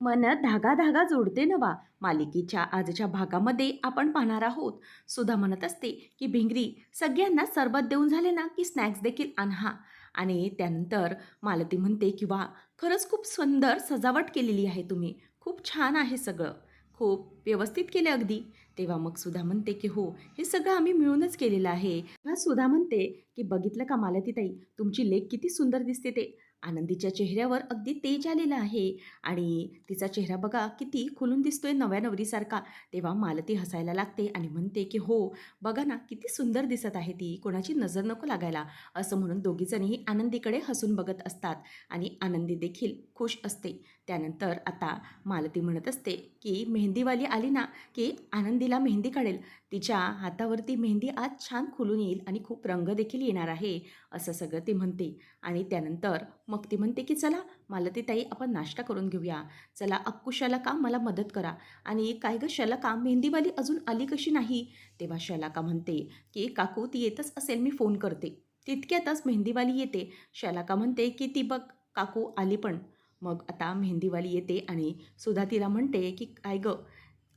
मन धागा धागा जोडते नवा. मालिकेच्या आजच्या भागामध्ये आपण पाहणार आहोत. सुधा म्हणत असते की भिंगरी सगळ्यांना सरबत देऊन झाले ना की स्नॅक्स देखील आणहा. आणि त्यानंतर मालती म्हणते की वा खरंच खूप सुंदर सजावट केलेली आहे तुम्ही. खूप छान आहे सगळं. खूप व्यवस्थित केले अगदी. तेव्हा मग सुधा म्हणते की हो हे सगळं आम्ही मिळूनच केलेलं आहे. सुधा म्हणते की बघितलं का मालतीताई तुमची लेख किती सुंदर दिसते ते. आनंदीच्या चेहऱ्यावर अगदी तेज आलेलं आहे. आणि तिचा चेहरा बघा किती खुलून दिसतोय नव्या नवरीसारखा. तेव्हा मालती हसायला लागते आणि म्हणते की हो बघा ना किती सुंदर दिसत आहे ती. कोणाची नजर नको लागायला. असं म्हणून दोघीजणीही आनंदीकडे हसून बघत असतात. आणि आनंदी देखील खुश असते. त्यानंतर आता मालती म्हणत असते की मेहंदीवाली आली ना की आनंदीला मेहंदी काढेल. तिच्या हातावरती मेहंदी आज छान खुलून येईल आणि खूप रंग देखील येणार आहे असं सगळं ती म्हणते. आणि त्यानंतर मग ती म्हणते की चला मालती ताई आपण नाश्ता करून घेऊया. चला अक्कू शलाका मला मदत करा. आणि काय गं शलाका मेहंदीवाली अजून आली कशी नाही? तेव्हा शलाका म्हणते की काकू ती येतच असेल मी फोन करते. तितक्यातच मेहंदीवाली येते. शलाका म्हणते की ती बघ काकू आली पण. मग आता मेहंदीवाली येते आणि सुधा तिला म्हणते की काय गं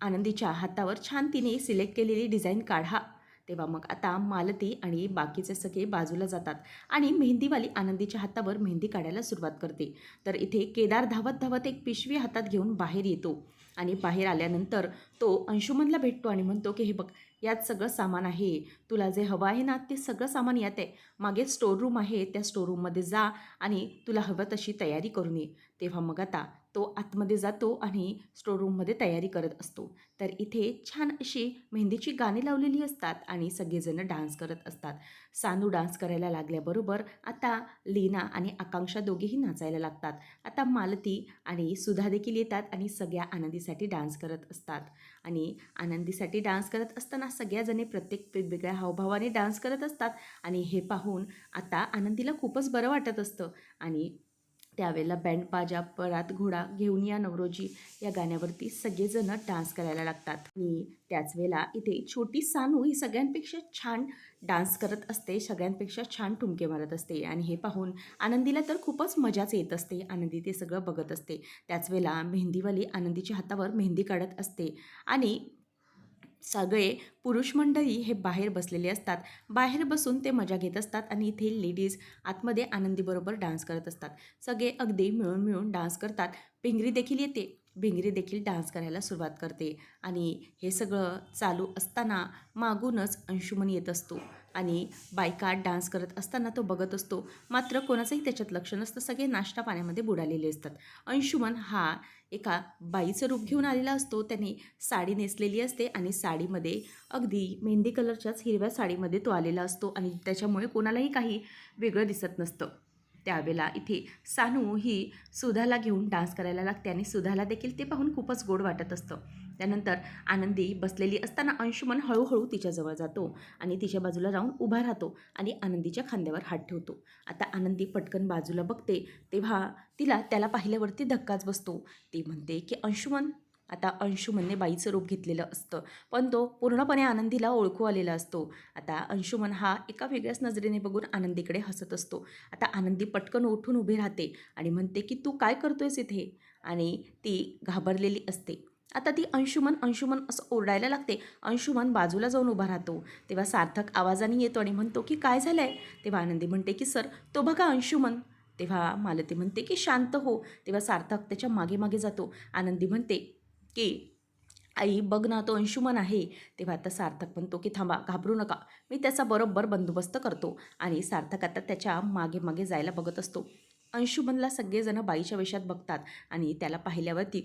आनंदीच्या हातावर छान तिने सिलेक्ट केलेली डिझाईन काढा तेव्हा मग आता मालती आणि बाकीचे सगळे बाजूला जातात आणि मेहंदीवाली आनंदीच्या हातावर मेहंदी काढायला सुरुवात करते. तर इथे केदार धावत धावत एक पिशवी हातात घेऊन बाहेर येतो आणि बाहेर आल्यानंतर तो अंशुमनला भेटतो आणि म्हणतो की हे बघ यात सगळं सामान आहे. तुला जे हवं आहे ना ते सगळं सामान यात आहे. मागे स्टोर रूम आहे त्या स्टोर रूममध्ये जा आणि तुला हवं तशी तयारी करून ये. तेव्हा मग आता तो आतमध्ये जातो आणि स्टोर रूममध्ये तयारी करत असतो. तर इथे छान अशी मेहंदीची गाणी लावलेली असतात आणि सगळेजणं डान्स करत असतात. सानू डान्स करायला लागल्याबरोबर आता लीना आणि आकांक्षा दोघेही नाचायला लागतात. आता मालती आणि सुधा देखील येतात आणि सगळ्या आनंदीसाठी डान्स करत असतात. आणि आनंदीसाठी डान्स करत असताना सगळ्याजणी प्रत्येक वेगवेगळ्या हावभावाने डान्स करत असतात. आणि हे पाहून आता आनंदीला खूपच बरं वाटत असतं. आणि त्यावेळेला बँड बाजा परात घोडा घेऊन या नवरोजी या गाण्यावरती सगळेजण डान्स करायला लागतात. आणि त्याच वेळेला इथे छोटी सानू ही सगळ्यांपेक्षा छान डान्स करत असते सगळ्यांपेक्षा छान ठुमके मारत असते. आणि हे पाहून आनंदीला तर खूपच मजाच येत असते. आनंदी ते सगळं बघत असते. त्याच वेळेला मेहंदीवाली आनंदीच्या हातावर मेहंदी काढत असते. आणि सगळे पुरुष मंडळी हे बाहेर बसलेले असतात. बाहेर बसून ते मजा घेत असतात आणि इथे लेडीज आतमध्ये आनंदीबरोबर डान्स करत असतात. सगळे अगदी मिळून मिळून डान्स करतात. पिंगरी देखील येते. भिंगरी देखील डान्स करायला सुरुवात करते आणि हे सगळं चालू असताना मागूनच अंशुमन येत असतो आणि बायका डान्स करत असताना तो बघत असतो. मात्र कोणाचंही त्याच्यात लक्ष नसतं सगळे नाश्ता पाण्यामध्ये बुडालेले असतात. अंशुमन हा एका बाईचं रूप घेऊन आलेला असतो. त्याने साडी नेसलेली असते आणि साडीमध्ये अगदी मेहंदी कलरच्याच हिरव्या साडीमध्ये तो आलेला असतो आणि त्याच्यामुळे कोणालाही काही वेगळं दिसत नसतं. त्यावेळेला इथे सानू ही सुधाला घेऊन डान्स करायला लागते आणि सुधाला देखील ते पाहून खूपच गोड वाटत असतं. त्यानंतर आनंदी बसलेली असताना अंशुमन हळूहळू तिच्याजवळ जातो आणि तिच्या बाजूला जाऊन उभा राहतो आणि आनंदीच्या खांद्यावर हात ठेवतो. आता आनंदी पटकन बाजूला बघते तेव्हा तिला त्याला पाहिल्यावरती धक्काच बसतो. ती म्हणते की अंशुमन आता अंशुमनने बाईचं रूप घेतलेलं असतं. पण तो पूर्णपणे आनंदीला ओळखू आलेला असतो. आता अंशुमन हा एका वेगळ्याच नजरेने बघून आनंदीकडे हसत असतो. आता आनंदी पटकन उठून उभी राहते आणि म्हणते की तू काय करतोयस इथे? आणि ती घाबरलेली असते. आता ती अंशुमन अंशुमन असं ओरडायला लागते. अंशुमन बाजूला जाऊन उभा राहतो. तेव्हा सार्थक आवाजाने येतो आणि म्हणतो की काय झालं आहे तेव्हा आनंदी म्हणते की सर तो बघा अंशुमन. तेव्हा मालती म्हणते की शांत हो. तेव्हा सार्थक त्याच्यामागे मागे जातो. आनंदी म्हणते की आई बघ ना तो अंशुमन आहे. तेव्हा आता सार्थक म्हणतो की थांबा घाबरू नका. मी त्याचा बरोबर बंदोबस्त करतो आणि सार्थक आता त्याच्यामागे मागे जायला बघत असतो. अंशुमनला सगळेजणं बाईच्या वेशात बघतात आणि त्याला पाहिल्यावरती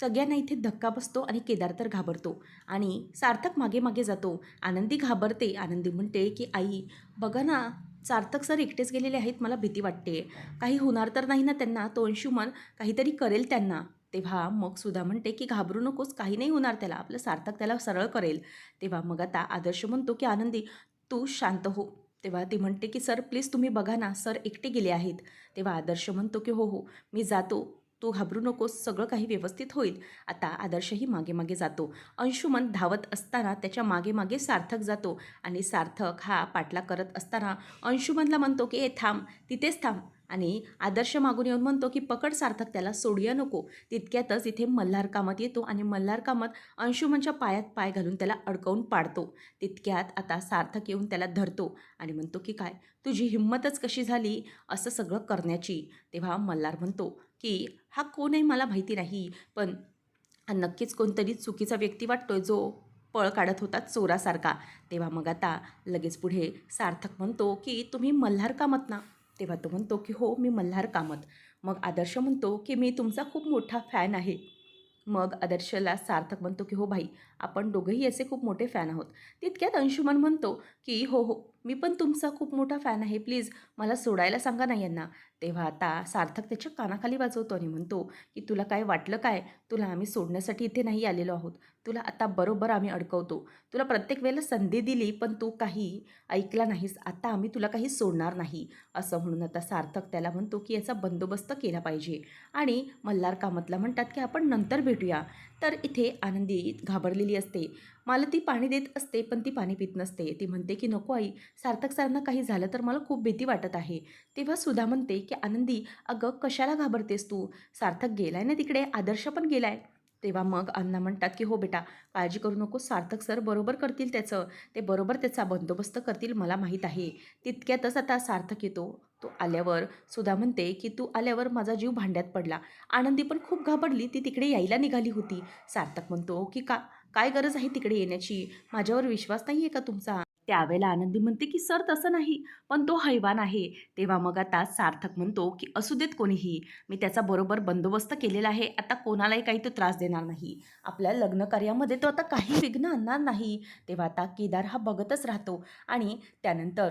सगळ्यांना इथे धक्का बसतो आणि केदार तर घाबरतो आणि सार्थक मागे मागे जातो. आनंदी घाबरते. आनंदी म्हणते की आई बघा ना सार्थक सर एकटेच गेलेले आहेत मला भीती वाटते काही होणार तर नाही ना त्यांना? तो अंशुमन काहीतरी करेल त्यांना. तेव्हा मग सुद्धा म्हणते की घाबरू नकोस काही नाही होणार त्याला. आपलं सार्थक त्याला सरळ करेल. तेव्हा मग आता आदर्श म्हणतो की आनंदी तू शांत हो. तेव्हा ती म्हणते की सर प्लीज तुम्ही बघा ना सर एकटे गेले आहेत. तेव्हा आदर्श म्हणतो की हो हो मी जातो. तू घाबरू नकोस सगळं काही व्यवस्थित होईल. आता आदर्शही मागे मागे जातो. अंशुमन धावत असताना त्याच्यामागे मागे सार्थक जातो आणि सार्थक हा पाठला करत असताना अंशुमनला म्हणतो की ए थांब तिथेच थांब. आणि आदर्श मागून येऊन म्हणतो की पकड सार्थक त्याला सोडूया नको. तितक्यातच इथे मल्हार कामत येतो आणि मल्हार कामत अंशुमनच्या पायात पाय घालून त्याला अडकवून पाडतो. तितक्यात आता सार्थक येऊन त्याला धरतो आणि म्हणतो की काय तुझी हिंमतच कशी झाली असं सगळं करण्याची? तेव्हा मल्हार म्हणतो की हा कोण आहे मला माहिती नाही पण नक्कीच कोणतरी चुकीचा व्यक्ती वाटतोय जो पळ काढत होता चोरासारखा. तेव्हा मग आता लगेच पुढे सार्थक म्हणतो की तुम्ही मल्हार कामत ना तेव्हा तो म्हणतो की हो मी मल्हार कामत. मग आदर्श म्हणतो की मी तुमचा खूप मोठा फॅन आहे. मग आदर्शला सार्थक म्हणतो की हो भाई आपण दोघंही असे खूप मोठे फॅन आहोत. तितक्यात अंशुमन म्हणतो की हो हो मी पण तुमचा खूप मोठा फॅन आहे. प्लीज मला सोडायला सांगा ना यांना. तेव्हा आता सार्थक त्याच्या कानाखाली वाजवतो आणि म्हणतो की तुला काय वाटलं काय? तुला आम्ही सोडण्यासाठी इथे नाही आलेलो आहोत. तुला आता बरोबर आम्ही अडकवतो. तुला प्रत्येक वेळेला संधी दिली पण तू काही ऐकला नाहीस. आता आम्ही तुला काही सोडणार नाही. असं म्हणून आता सार्थक त्याला म्हणतो की याचा बंदोबस्त केला पाहिजे. आणि मल्हार कामतला म्हणतात की आपण नंतर भेटूया. तर इथे आनंदी घाबरलेली असते. मला ती पाणी देत असते पण ती पाणी पित नसते. ती म्हणते की नको आई सार्थक सरांना काही झालं तर मला खूप भीती वाटत आहे. तेव्हा सुधा म्हणते की आनंदी अगं कशाला घाबरतेस तू? सार्थक गेलाय ना तिकडे आदर्श पण गेलाय. तेव्हा मग अण्णा म्हणतात की हो बेटा काळजी करू नको सार्थक सर बरोबर करतील त्याचं. ते बरोबर त्याचा बंदोबस्त करतील मला माहीत आहे. तितक्यातच आता सार्थक येतो. तो आल्यावर सुधा म्हणते की तू आल्यावर माझा जीव भांड्यात पडला. आनंदी पण खूप घाबरली ती तिकडे यायला निघाली होती. सार्थक म्हणतो की का? काय गरज आहे तिकडे येण्याची? माझ्यावर विश्वास नाही आहे का तुमचा? त्यावेळेला आनंदी म्हणते की सर तसं नाही. पण तो हैवान आहे. तेव्हा मग आता सार्थक म्हणतो की असू देत कोणीही. मी त्याचा बरोबर बंदोबस्त केलेला आहे. आता कोणालाही काही तो त्रास देणार नाही. आपल्या लग्न कार्यामध्ये तो आता काही विघ्न आणणार नाही. तेव्हा आता केदार हा बघतच राहतो. आणि त्यानंतर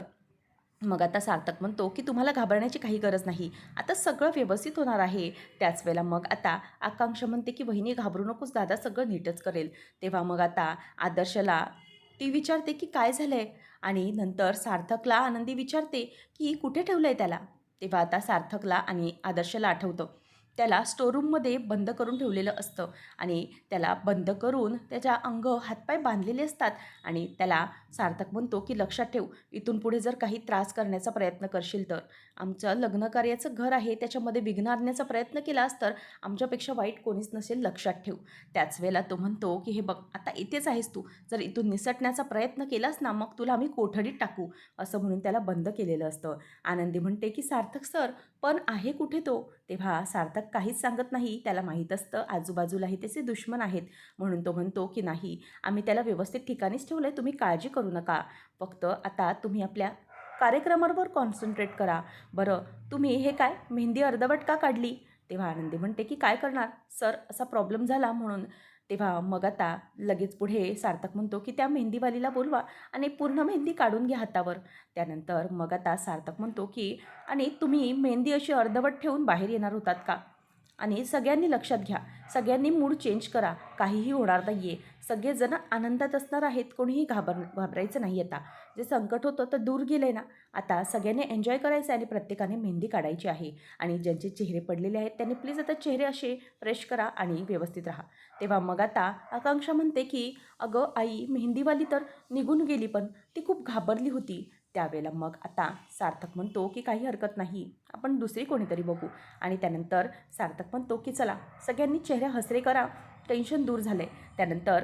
मग आता सार्थक म्हणतो की तुम्हाला घाबरण्याची काही गरज नाही. आता सगळं व्यवस्थित होणार आहे. त्याच वेळेला मग आता आकांक्षा म्हणते की बहिणी घाबरू नकोस. दादा सगळं नीटच करेल. तेव्हा मग आता आदर्शला ती विचारते की काय झालं आहे आणि नंतर सार्थकला आनंदी विचारते की कुठे ठेवलं आहे त्याला? तेव्हा आता सार्थकला आणि आदर्शला आठवतं. त्याला स्टोरूममध्ये बंद करून ठेवलेलं असतं आणि त्याला बंद करून त्याच्या अंग हातपाय बांधलेले असतात आणि त्याला सार्थक म्हणतो की लक्षात ठेव इथून पुढे जर काही त्रास करण्याचा प्रयत्न करशील तर. आमचं लग्नकार्याचं घर आहे त्याच्यामध्ये विघ्न आणण्याचा प्रयत्न केलास तर आमच्यापेक्षा वाईट कोणीच नसेल लक्षात ठेव. त्याच वेळेला तो म्हणतो की हे बघ आता इथेच आहेस तू. जर इथून निसटण्याचा प्रयत्न केलास ना मग तुला आम्ही कोठडीत टाकू. असं म्हणून त्याला बंद केलेलं असतं. आनंदी म्हणते की सार्थक सर पण आहे कुठे तो? तेव्हा सार्थक काहीच सांगत नाही. त्याला माहीत असतं आजूबाजूलाही त्याचे दुश्मन आहेत. म्हणून तो म्हणतो की नाही आम्ही त्याला व्यवस्थित ठिकाणीच ठेवलं आहे तुम्ही काळजी करू नका. फक्त आता तुम्ही आपल्या कार्यक्रमावर कॉन्सन्ट्रेट करा. बरं तुम्ही हे काय मेहंदी अर्धवट का काढली? तेव्हा आनंदी म्हणते की काय करणार? सर असा प्रॉब्लेम झाला म्हणून. तेव्हा मग आता लगेच पुढे सार्थक म्हणतो की त्या मेहंदीवालीला बोलवा आणि पूर्ण मेहंदी काढून घ्या हातावर. त्यानंतर मग आता सार्थक म्हणतो की आणि तुम्ही मेहंदी अशी अर्धवट ठेवून बाहेर येणार होतात का? आणि सगळ्यांनी लक्षात घ्या सगळ्यांनी मूड चेंज करा काहीही होणार नाही आहे सगळेजण आनंदात असणार आहेत कोणीही घाबर घाबरायचं नाही आता. जे संकट होतं तर दूर गेलं आहे ना. आता सगळ्यांनी एन्जॉय करायचं आणि प्रत्येकाने मेहंदी काढायची आहे. आणि ज्यांचे चेहरे पडलेले आहेत त्यांनी प्लीज आता चेहरे असे फ्रेश करा आणि व्यवस्थित राहा. तेव्हा मग आता आकांक्षा म्हणते की अगं आई मेहंदीवाली तर निघून गेली पण ती खूप घाबरली होती. त्यावेळेला मग आता सार्थक म्हणतो की काही हरकत नाही. आपण दुसरी कोणीतरी बघू. आणि त्यानंतर सार्थक म्हणतो की चला सगळ्यांनी चेहरे हसरे करा. टेन्शन दूर झाले त्यानंतर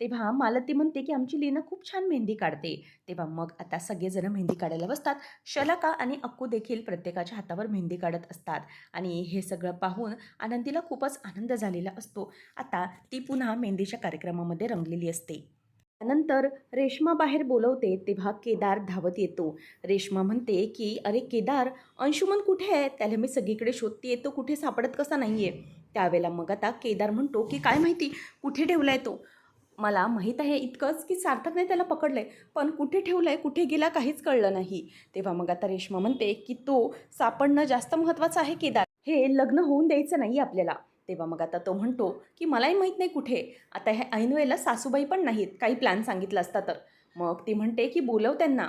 तेव्हा मालती म्हणते की आमची लीना खूप छान मेहंदी काढते. तेव्हा मग आता सगळेजण मेहंदी काढायला बसतात. शलाका आणि अक्कू देखील प्रत्येकाच्या हातावर मेहंदी काढत असतात. आणि हे सगळं पाहून आनंदीला खूपच आनंद झालेला असतो. आता ती पुन्हा मेहंदीच्या कार्यक्रमामध्ये रंगलेली असते. त्यानंतर रेश्मा बाहेर बोलवते तेव्हा केदार धावत येतो. रेश्मा म्हणते की अरे केदार अंशुमन कुठे आहे? त्याला मी सगळीकडे शोधते तो कुठे सापडत कसा नाही आहे त्यावेळेला मग आता केदार म्हणतो की काय माहिती कुठे ठेवला आहे तो? मला माहीत आहे इतकंच की सार्थकने त्याला पकडलं आहे पण कुठे ठेवलं आहे कुठे गेला काहीच कळलं नाही. तेव्हा मग आता रेश्मा म्हणते की तो सापडणं जास्त महत्त्वाचं आहे केदार. हे लग्न होऊन द्यायचं नाही आपल्याला. तेव्हा मग आता तो म्हणतो की मलाही माहीत नाही कुठे. आता हे ऐनवेळेला सासूबाई पण नाहीत. काही प्लॅन सांगितला असता तर. मग ती म्हणते की बोलव त्यांना.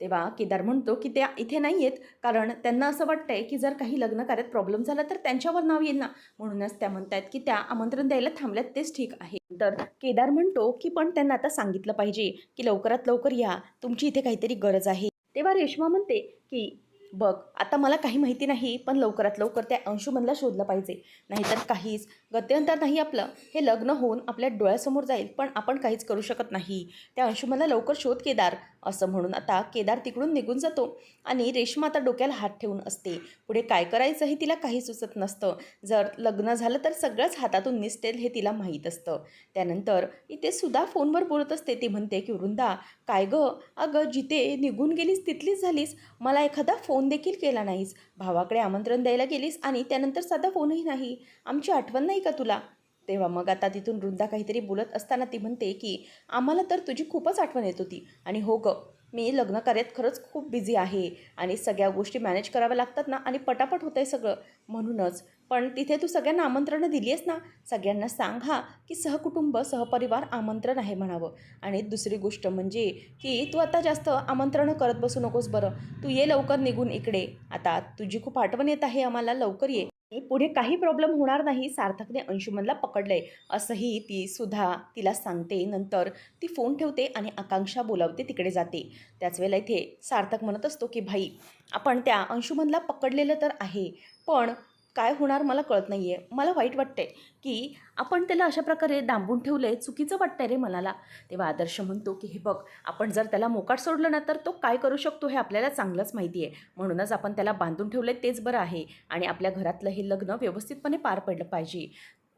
तेव्हा केदार म्हणतो की त्या इथे नाही आहेत कारण त्यांना असं वाटतं आहे की जर काही लग्न कार्यात प्रॉब्लेम झाला तर त्यांच्यावर नाव येईल ना. म्हणूनच त्या म्हणतात की त्या आमंत्रण द्यायला थांबल्यात. तेच ठीक आहे. तर केदार म्हणतो की पण त्यांना आता सांगितलं पाहिजे की लवकरात लवकर या. तुमची इथे काहीतरी गरज आहे. तेव्हा रेश्मा म्हणते की बघ आता मला काही माहिती नाही पण लवकरात लवकर त्या अंशुमनला शोधलं पाहिजे. नाहीतर काहीच. गत्यंतर नाही आपलं. हे लग्न होऊन आपल्या डोळ्यासमोर जाईल पण आपण काहीच करू शकत नाही. त्या अंशुमनला लवकर शोध केदार. असं म्हणून आता केदार तिकडून निघून जातो आणि रेश्मा आता डोक्याला हात ठेवून असते. पुढे काय करायचं हे तिला काही सुचत नसतं. जर लग्न झालं तर सगळंच हातातून निसटेल हे तिला माहीत असतं. त्यानंतर इथे सुद्धा फोनवर बोलत असते. ती म्हणते की वृंदा काय गं? अगं जिथे निघून गेलीस तिथलीच झालीस. मला एखादा फोन फोन देखील केला नाहीस. भावाकडे आमंत्रण द्यायला गेलीस आणि त्यानंतर साधा फोनही नाही. आमची आठवण नाही का तुला? तेव्हा मग आता तिथून वृंदा काहीतरी बोलत असताना ती म्हणते की आम्हाला तर तुझी खूपच आठवण येत होती. आणि हो गं मी लग्न कार्यात खरंच खूप बिझी आहे आणि सगळ्या गोष्टी मॅनेज कराव्या लागतात ना आणि पटापट होतं आहे सगळं. म्हणूनच पण तिथे तू सगळ्यांना आमंत्रणं दिली आहेस ना सगळ्यांना सांग हा की सहकुटुंब सहपरिवार आमंत्रण आहे म्हणावं. आणि दुसरी गोष्ट म्हणजे की तू आता जास्त आमंत्रणं करत बसू नकोस बरं. तू ये लवकर निघून इकडे. आता तुझी खूप आठवण येत आहे आम्हाला लवकर ये. पुढे काही प्रॉब्लेम होणार नाही सार्थकने अंशुमनला पकडलंय. असंही ती सुद्धा तिला सांगते. नंतर ती फोन ठेवते आणि आकांक्षा बोलावते तिकडे जाते. त्याच वेळेला इथे सार्थक म्हणत असतो की भाई आपण त्या अंशुमनला पकडलेलं तर आहे पण काय होणार मला कळत नाही आहे मला वाईट वाटतंय की आपण त्याला अशा प्रकारे दांबून ठेवलं आहे चुकीचं वाटतंय रे मनाला. तेव्हा आदर्श म्हणतो की हे बघ आपण जर त्याला मोकाट सोडलं ना तर तो काय करू शकतो हे आपल्याला चांगलंच माहिती आहे. म्हणूनच आपण त्याला बांधून ठेवलं आहे तेच बरं आहे आणि आपल्या घरातलं हे लग्न व्यवस्थितपणे पार पडलं पाहिजे.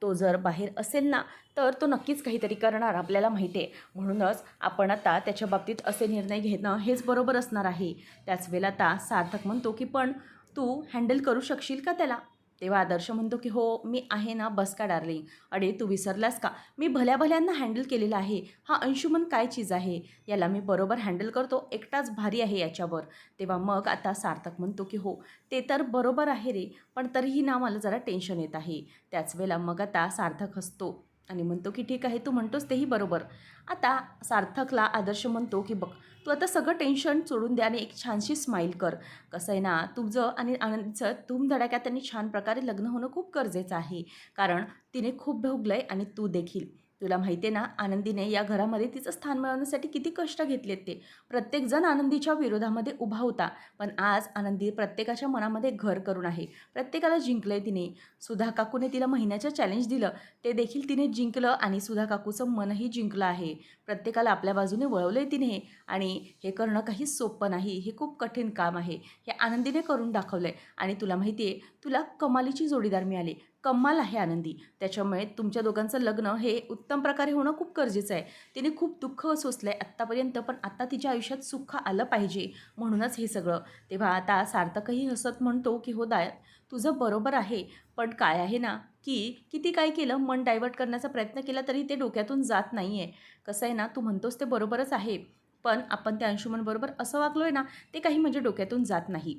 तो जर बाहेर असेल ना तर तो नक्कीच काहीतरी करणार आपल्याला माहिती आहे. म्हणूनच आपण आता त्याच्या बाबतीत असे निर्णय घेणं हेच बरोबर असणार आहे. त्याच वेळेला आता सार्थक म्हणतो की पण तू हँडल करू शकशील का त्याला? तेव्हा आदर्श म्हणतो की हो मी आहे ना बस का डार्लिंग? अरे तू विसरलास का? मी भल्या भल्यांना हँडल केलेला आहे. हा अंशुमन काय चीज आहे? याला मी बरोबर हँडल करतो एकटाच भारी आहे याच्यावर. तेव्हा मग आता सार्थक म्हणतो की हो ते तर बरोबर आहे रे पण तरीही ना मला जरा टेन्शन येत आहे. त्याच वेळेला मग आता सार्थक हसतो. आणि म्हणतो की ठीक आहे तू म्हणतोस तेही बरोबर. आता सार्थकला आदर्श म्हणतो की बघ तू आता सगळं टेन्शन सोडून द्या आणि एक छानशी स्माईल कर. कसं आहे ना तुझं आणि आनंदीचं धूमधडाक्यात त्यांनी छान प्रकारे लग्न होणं खूप गरजेचं आहे. कारण तिने खूप भोगलं आहे आणि तू देखील. तुला माहिती आहे ना आनंदीने या घरामध्ये तिचं स्थान मिळवण्यासाठी किती कष्ट घेतलेत ते. प्रत्येकजण आनंदीच्या विरोधामध्ये उभा होता पण आज आनंदी प्रत्येकाच्या मनामध्ये घर करून आहे. प्रत्येकाला जिंकलं आहे तिने. सुधा काकूने तिला महिन्याचं चॅलेंज दिलं. ते देखील तिने जिंकलं आणि सुधा काकूचं मनही जिंकलं आहे. प्रत्येकाला आपल्या बाजूने वळवलं आहे तिने. आणि हे करणं काही सोपं नाही हे खूप कठीण काम आहे. हे आनंदीने करून दाखवलं आहे आणि तुला माहिती आहे तुला कमालीची जोडीदार मिळाली. कमाल आहे आनंदी. त्याच्यामुळे तुमच्या दोघांचं लग्न हे उत्तम प्रकारे होणं खूप गरजेचं आहे. तिने खूप दुःख सोसलं आहे आत्तापर्यंत पण आत्ता तिच्या आयुष्यात सुख आलं पाहिजे म्हणूनच हे सगळं. तेव्हा आता सार्थकही हसत म्हणतो की हो दाय तुझं बरोबर आहे पण काय आहे ना की किती काय केलं मन डायवर्ट करण्याचा प्रयत्न केला तरी ते डोक्यातून जात नाही आहे कसं आहे ना तू म्हणतोस ते बरोबरच आहे पण आपण त्या अंशुमनबरोबर असं वागलो आहे ना ते काही म्हणजे डोक्यातून जात नाही.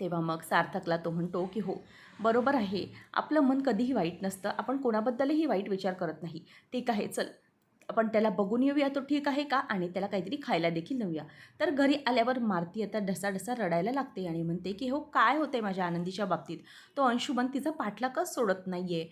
तेव्हा मग सार्थकला तो म्हणतो की हो बरोबर आहे. आपलं मन कधीही वाईट नसतं. आपण कोणाबद्दलही वाईट विचार करत नाही. ठीक आहे चल. आपण त्याला बघून येऊया तो ठीक आहे का? आणि त्याला काहीतरी खायला देखील नेऊया तर घरी आल्यावर मारती आता ढसाढसा रडायला लागते आणि म्हणते की हो काय होते माझ्या आनंदीच्या बाबतीत? तो अंशुमन तिचा पाठला का सोडत नाही आहे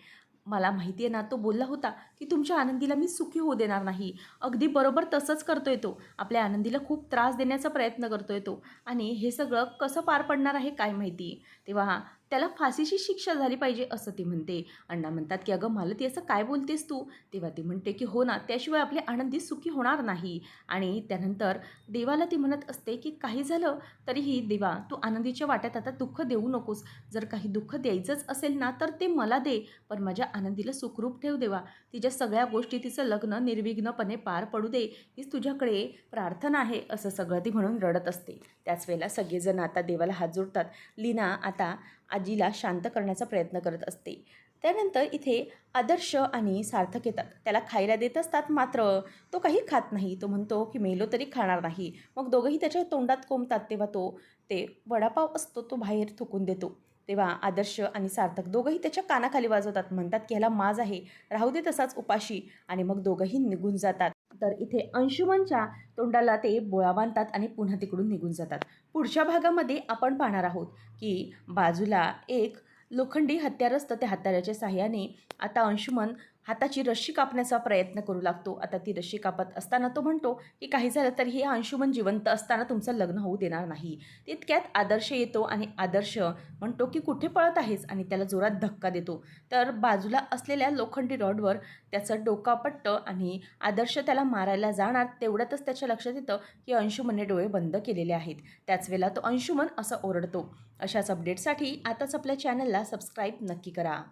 मला माहिती आहे ना तो बोलला होता की तुमच्या आनंदीला मी सुखी होऊ देणार नाही. अगदी बरोबर तसंच करतोय तो. आपल्या आनंदीला खूप त्रास देण्याचा प्रयत्न करतोय तो. आणि हे सगळं कसं पार पडणार आहे काय माहिती? तेव्हा त्याला फाशीची शिक्षा झाली पाहिजे असं ती म्हणते. अण्णा म्हणतात की अगं मला ती असं काय बोलतेस तू? तेव्हा ती म्हणते की हो ना त्याशिवाय आपले आनंदी सुखी होणार नाही. आणि त्यानंतर देवाला ती म्हणत असते की काही झालं तरीही देवा तू आनंदीच्या वाट्यात आता दुःख देऊ नकोस. जर काही दुःख द्यायचंच असेल ना तर ते मला दे पण माझ्या आनंदीला सुखरूप ठेव देवा. तिच्या सगळ्या गोष्टी तिचं लग्न निर्विघ्नपणे पार पडू दे. हीच तुझ्याकडे प्रार्थना आहे असं सगळं ती म्हणून रडत असते. त्याच वेळेला सगळेजण आता देवाला हात जोडतात. लीना आता आजीला शांत करण्याचा प्रयत्न करत असते. त्यानंतर इथे आदर्श आणि सार्थक येतात. त्याला खायला देत असतात मात्र तो काही खात नाही. तो म्हणतो की मेलो तरी खाणार नाही. मग दोघंही त्याच्या तोंडात कोंबतात तेव्हा तो ते वडापाव असतो तो बाहेर थुकून देतो. तेव्हा आदर्श आणि सार्थक दोघंही त्याच्या कानाखाली वाजवतात. म्हणतात की ह्याला माज आहे. राहू दे तसाच उपाशी. आणि मग दोघंही निघून जातात. तर इथे अंशुमनच्या तोंडाला ते बोळा बांधतात आणि पुन्हा तिकडून निघून जातात. पुढच्या भागामध्ये आपण पाहणार आहोत की बाजूला एक लोखंडी हत्यार असतं त्या हत्याराच्या साह्याने आता अंशुमन हाताची रश्शी कापण्याचा प्रयत्न करू लागतो. आता ती रश्शी कापत असताना तो म्हणतो की काही झालं तर हे अंशुमन जिवंत असताना तुमचं लग्न होऊ देणार नाही. तितक्यात आदर्श येतो आणि आदर्श म्हणतो की कुठे पळत आहेस? आणि त्याला जोरात धक्का देतो. तर बाजूला असलेल्या लोखंडी रॉडवर त्याचं डोका पट्टं आणि आदर्श त्याला मारायला जाणार तेवढ्यातच त्याच्या लक्षात येतं की अंशुमनने डोळे बंद केलेले आहेत. त्याच वेळेला तो अंशुमन असं ओरडतो. अशाच अपडेटसाठी आताच आपल्या चॅनलला सबस्क्राईब नक्की करा.